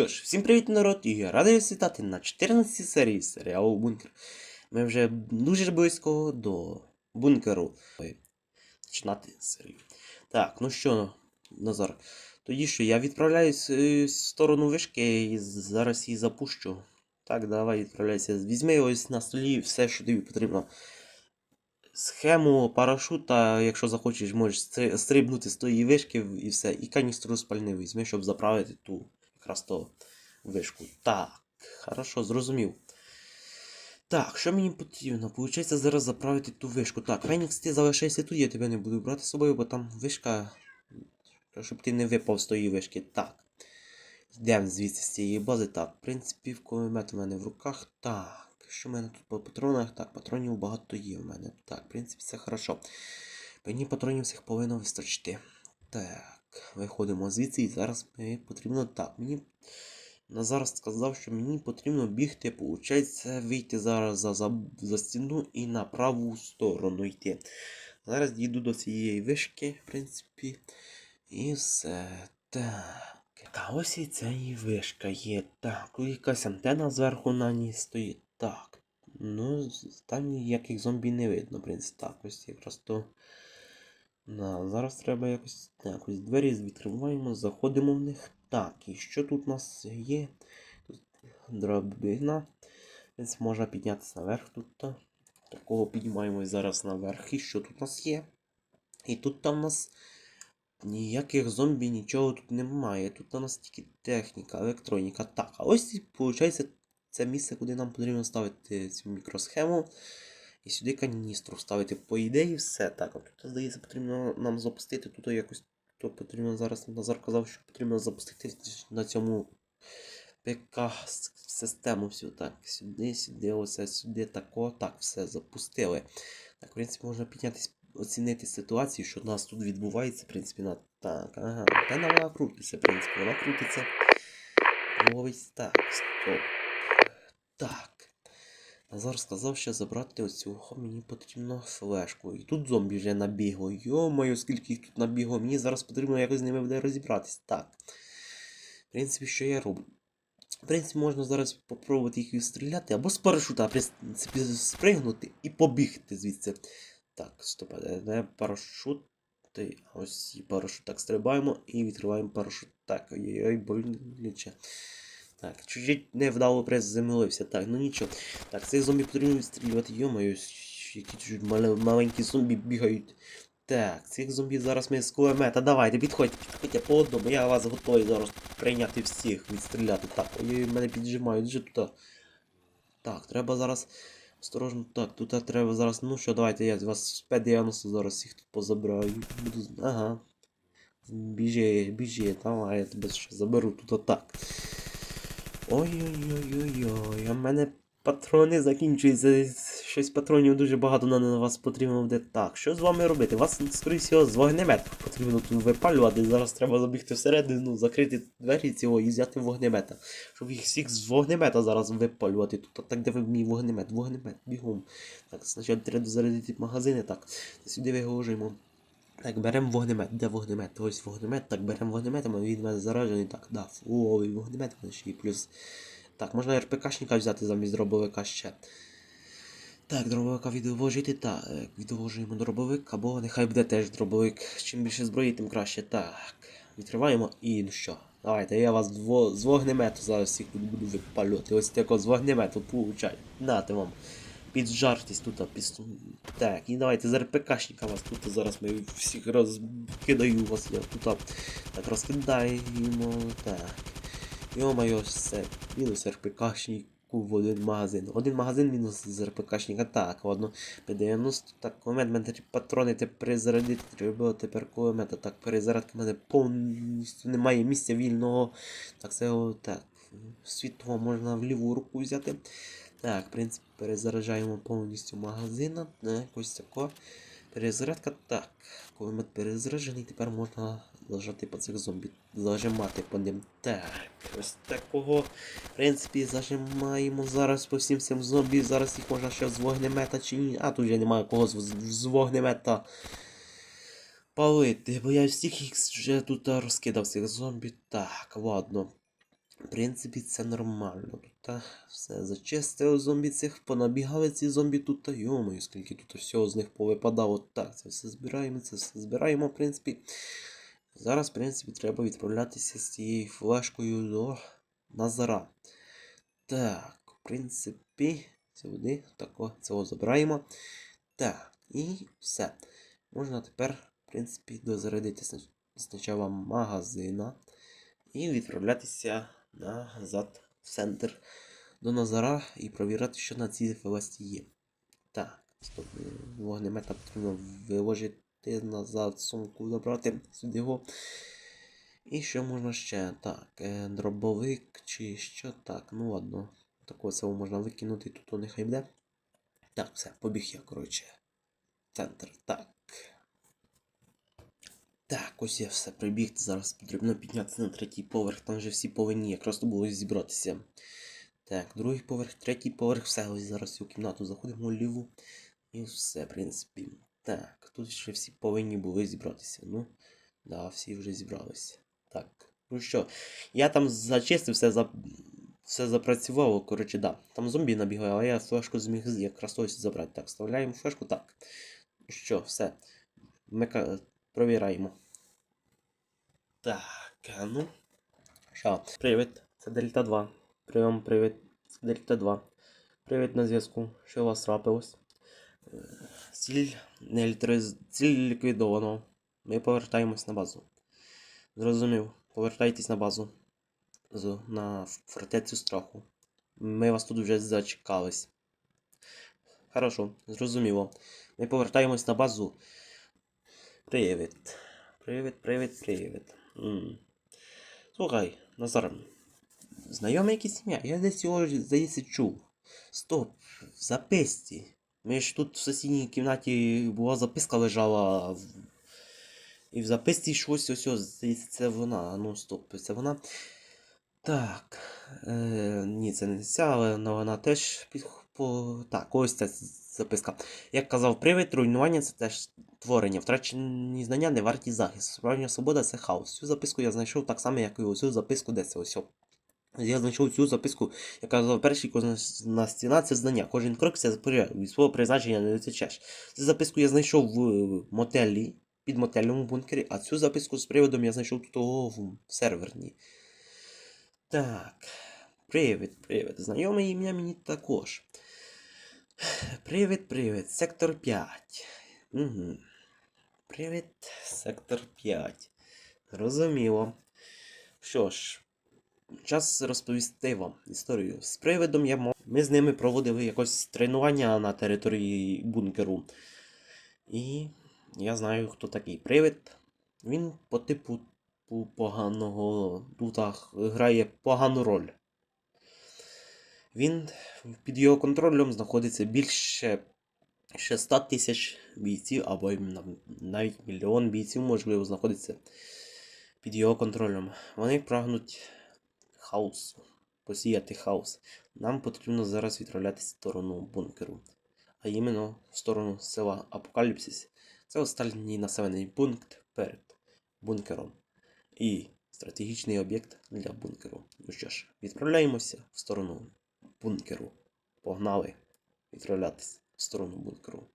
що ж, всім привіт, народ, і я радий вас вітати на 14 серії серіалу Бункер. Ми вже дуже близько до бункеру. Починати серію. Так, ну що, Назар, тоді що, я відправляюсь е, в сторону вишки і зараз її запущу. Так, давай відправляйся. Візьми ось на столі все, що тобі потрібно. Схему парашута, якщо захочеш, можеш стрибнути з тої вишки і все. І каністру спальни візьми, щоб заправити ту якраз то вишку. Так, хорошо, зрозумів. Так, що мені потрібно? Получається зараз заправити ту вишку. Так, Фенікс, ти залишайся тут, я тебе не буду брати з собою, бо там вишка. Щоб ти не випав з тої вишки. Так. Йдемо звідси з цієї бази. Так, в принципі, в кулемет у мене в руках. Так. Що в мене тут по патронах? Так, патронів багато є в мене. Так, в принципі, це хорошо. Мені патронів всіх повинно вистачити. Так, виходимо звідси і зараз мені потрібно. Так, мені. Назар сказав, що мені потрібно бігти, получається, вийти зараз за, за, за стіну і на праву сторону йти. Зараз дійду до цієї вишки, в принципі. І все. Так. А ось і ця і вишка є. Так, якась антенна зверху на ній стоїть. Так. Ну, там ніяких зомбі не видно, в принципі. Так, ось якраз то. На, зараз треба якось. Так, ось двері відкриваємо, заходимо в них. Так, і що тут у нас є? Тут драбина. Можна піднятися наверх тут. та. Такого піднімаємось зараз наверх. І що тут у нас є? І тут там у нас ніяких зомбі, нічого тут немає. Тут у нас тільки техніка, електроніка. Так, а ось виходить це місце, куди нам потрібно ставити цю мікросхему. І сюди каністру ставити. По ідеї, все. Так, тут, здається, потрібно нам запустити. Тут якось то потрібно зараз. Назар казав, що потрібно запустити на цьому ПК-систему. всю. Так, сюди, сюди, оце, сюди, тако. Так, все, запустили. Так, в принципі, можна піднятись, оцінити ситуацію, що у нас тут відбувається, в принципі, на. Так, ага. Та вона крутиться, в принципі, вона крутиться. Ось так, стоп. Так. Назар сказав, що забрати оцього мені потрібно флешку. І тут зомбі вже набігло. Йо-моє, скільки їх тут набігло. Мені зараз потрібно якось з ними буде розібратись. Так. В принципі, що я роблю? В принципі, можна зараз попробувати їх відстріляти, або з парашута, в принципі, спригнути і побігти звідси. Так, стоп, е, де парашут? Ось парашут. Так, стрибаємо і відкриваємо парашут. Так, ой-ой-ой, боляче. Так, чуть-чуть невдало приземлився. Так, ну нічого. Так, цих зомбі потрібно відстрілювати. Йомаю, які чуть мале- маленькі зомбі бігають. Так, цих зомбі зараз ми з кулемета. Давайте, підходьте, підходьте по одному. Я вас готовий зараз прийняти всіх, відстріляти. Так, ой, мене піджимають вже тут. Так, треба зараз. Осторожно, так, тут треба зараз. Ну що, давайте я вас з П-90 зараз всіх тут позабираю. Буду. Ага. Біжи, біжи, давай, я тебе ще заберу тут отак. Ой-ой-ой-ой-ой, а в мене патрони закінчуються. Щось патронів дуже багато на вас потрібно буде. Так, що з вами робити? Вас, скоріше всього, з вогнемета потрібно тут випалювати. Зараз треба забігти всередину, закрити двері цього і взяти вогнемета. Щоб їх всіх з вогнемета зараз випалювати. Тут так де ви мій вогнемет, вогнемет, бігом. Так, спочатку треба зарядити магазини. Так, сюди виголожуємо. Так, беремо вогнемет. Де вогнемет? Ось вогнемет. Так, беремо вогнемет, а він в мене заражений. Так, да, фуовий вогнемет в мене ще і плюс. Так, можна РПКшника взяти замість дробовика ще. Так, дробовика відложити. Так, відложуємо дробовик, або нехай буде теж дробовик. Чим більше зброї, тим краще. Так. Відкриваємо і ну що. Давайте, я вас з вогнемету зараз всіх буду випалювати. Ось тако з вогнемету получаю. Нате вам. Піджартись тут. Під... Так, і давайте з РПКшника вас тут зараз ми всіх розкидаю вас я тут. Так, розкидаємо. Так. Йо-моє, все. Мінус РПКшнику в один магазин. Один магазин мінус з РПКшника. Так, ладно. P90. Так, кулемет, мене патрони тепер перезарядити. Треба тепер кулемета. Так, перезарядки в мене повністю немає місця вільного. Так, о, так. Світло можна в ліву руку взяти. Так, в принципі, перезаряджаємо повністю магазина. Так, ось тако. Перезарядка. Так. Кулемет перезаряджений, тепер можна зажати по цих зомбі. Зажимати по ним. Так. Ось такого. В принципі, зажимаємо зараз по всім цим зомбі. Зараз їх можна ще з вогнемета чи ні. А тут вже немає кого з, з вогнемета палити. Бо я всіх їх вже тут розкидав цих зомбі. Так, ладно. В принципі, це нормально. Та, все зачистили зомбі цих, понабігали ці зомбі тут, та йомою, скільки тут всього з них повипадало. Так, це все збираємо, це все збираємо, в принципі. Зараз, в принципі, треба відправлятися з цією флешкою до Назара. Так, в принципі, сюди тако цього забираємо. Так, і все. Можна тепер, в принципі, дозарядити спочатку магазина і відправлятися назад центр до Назара і провіряти, що на цій флесті є. Так, стоп, е, вогнемета потрібно виложити назад, сумку забрати сюди його. І що можна ще? Так, е, дробовик чи що так, ну ладно. Такого цього можна викинути, тут нехай буде. Так, все, побіг я, коротше. Центр, так. Так, ось я все прибіг. Зараз потрібно піднятися на третій поверх. Там вже всі повинні якраз то було зібратися. Так, другий поверх, третій поверх, все, ось зараз цю кімнату заходимо ліву. І все, в принципі. Так, тут ще всі повинні були зібратися. Ну, да, всі вже зібралися. Так, ну що, я там зачистив, все, за... все запрацювало, коротше, да. Там зомбі набігали, а я флешку зміг якраз ось забрати. Так, вставляємо флешку, так. Ну що, все. Мека... Провіраємо. Так, а ну. Що? Привіт, це Дельта 2. Прийом, привіт, це Дельта 2. Привіт на зв'язку. Що у вас трапилось? Е, Ціль неелектриз... Ціль ліквідовано. Ми повертаємось на базу. Зрозумів. Повертайтесь на базу. На фортецю страху. Ми вас тут вже зачекались. Хорошо, зрозуміло. Ми повертаємось на базу. Привіт. Привіт, привіт, привіт. М. Слухай, Назар, знайоме якесь ім'я? Я десь його, здається, чув. Стоп, в записці. Ми ж тут в сусідній кімнаті була записка лежала. І в записці щось ось, ось, здається, це вона. Ну, стоп, це вона. Так. Е, ні, це не ця, але вона теж під. По... Так, ось ця записка. Як казав привид, руйнування це теж творення. Втрачені знання не варті захисту. Справжня свобода це хаос. Цю записку я знайшов так само, як і оцю записку, де це ось. Я знайшов цю записку, яка казав перший кожна на стіна це знання. Кожен крок це. Від свого призначення не дотечеш. Цю записку я знайшов в мотелі, під мотельному бункері, а цю записку з приводом я знайшов тут в серверній. Так. Привід, привід. Знайоме ім'я мені також. Привіт, привіт. Сектор 5. Угу. Привіт, сектор 5. Зрозуміло. Що ж, час розповісти вам історію. З привидом я мов. Ми з ними проводили якось тренування на території бункеру. І я знаю, хто такий привид. Він по типу типу поганого тут грає погану роль. Він під його контролем знаходиться більше 600 тисяч бійців, або навіть мільйон бійців, можливо, знаходиться під його контролем. Вони прагнуть хаосу, посіяти хаос. Нам потрібно зараз відправлятися в сторону бункеру, а іменно в сторону села Апокаліпсис. Це останній населений пункт перед бункером і стратегічний об'єкт для бункеру. Ну що ж, відправляємося в сторону бункеру. Погнали відправлятись в сторону бункеру.